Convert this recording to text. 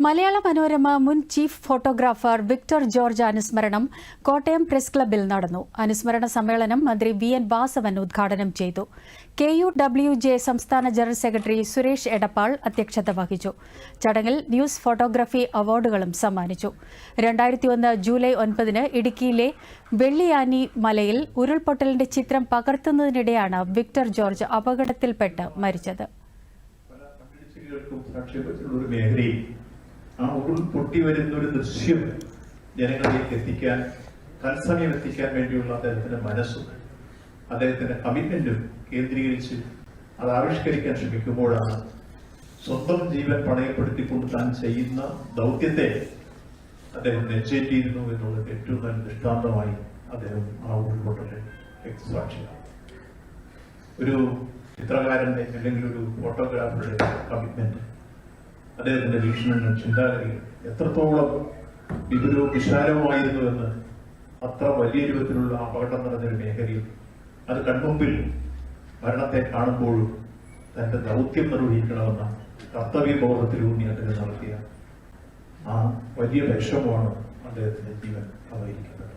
മലയാള മനോരമ മുൻ chief photographer Victor George അനുസ്മരണം Kottayam press ക്ലബിൽ നടന്നു. അനുസ്മരണ സമ്മേളനം മന്ത്രി വി എൻ വാസവൻ ഉദ്ഘാടനം ചെയ്തു. കെ യു ഡബ്ല്യു ജെ സംസ്ഥാന ജനറൽ സെക്രട്ടറി സുരേഷ് എടപ്പാൾ അധ്യക്ഷത വഹിച്ചു. ചടങ്ങിൽ ന്യൂസ് ഫോട്ടോഗ്രാഫി അവാർഡുകളും സമ്മാനിച്ചു. രണ്ടായിരത്തി ഒന്ന് ജൂലൈ ഒൻപതിന് ഇടുക്കിയിലെ വെള്ളിയാനി മലയിൽ ഉരുൾപൊട്ടലിന്റെ ചിത്രം പകർത്തുന്നതിനിടെയാണ് വിക്ടർ ജോർജ് അപകടത്തിൽപ്പെട്ട് മരിച്ചത്. ആ ഉരുൾ പൊട്ടി വരുന്ന ഒരു ദൃശ്യം ജനങ്ങളിലേക്ക് എത്തിക്കാൻ തത്സമയം എത്തിക്കാൻ വേണ്ടിയുള്ള അദ്ദേഹത്തിന്റെ മനസ്സും അദ്ദേഹത്തിന്റെ കമ്മിറ്റ്മെന്റും കേന്ദ്രീകരിച്ച് അത് ആവിഷ്കരിക്കാൻ ശ്രമിക്കുമ്പോഴാണ് സ്വന്തം ജീവൻ പണയപ്പെടുത്തിക്കൊണ്ട് താൻ ചെയ്യുന്ന ദൗത്യത്തെ അദ്ദേഹം നെച്ചേറ്റിയിരുന്നു എന്നുള്ളത് ഏറ്റവും നല്ല ദൃഷ്ടാന്തമായി അദ്ദേഹം ആ ഉരുൾപൊട്ടലെ വ്യക്തസാക്ഷിയാണ്. ഒരു ചിത്രകാരന്റെ അല്ലെങ്കിൽ ഒരു ഫോട്ടോഗ്രാഫറുടെ കമ്മിറ്റ്മെന്റ് അദ്ദേഹത്തിന്റെ വീക്ഷണങ്ങൾ ചിന്താഗതികൾ എത്രത്തോളം വിപുലവും വിശാലവുമായിരുന്നു എന്ന് അത്ര വലിയ രൂപത്തിലുള്ള അപകടം നടന്നൊരു മേഖലയിൽ അത് കൺമുമ്പിൽ മരണത്തെ കാണുമ്പോഴും തന്റെ ദൗത്യം നിർവഹിക്കണമെന്ന കർത്തവ്യബോധത്തിലൂന്നി അദ്ദേഹം നടത്തിയ ആ വലിയ വിഷമമാണ് അദ്ദേഹത്തിന്റെ ജീവൻ അപഹരിക്കപ്പെട്ടത്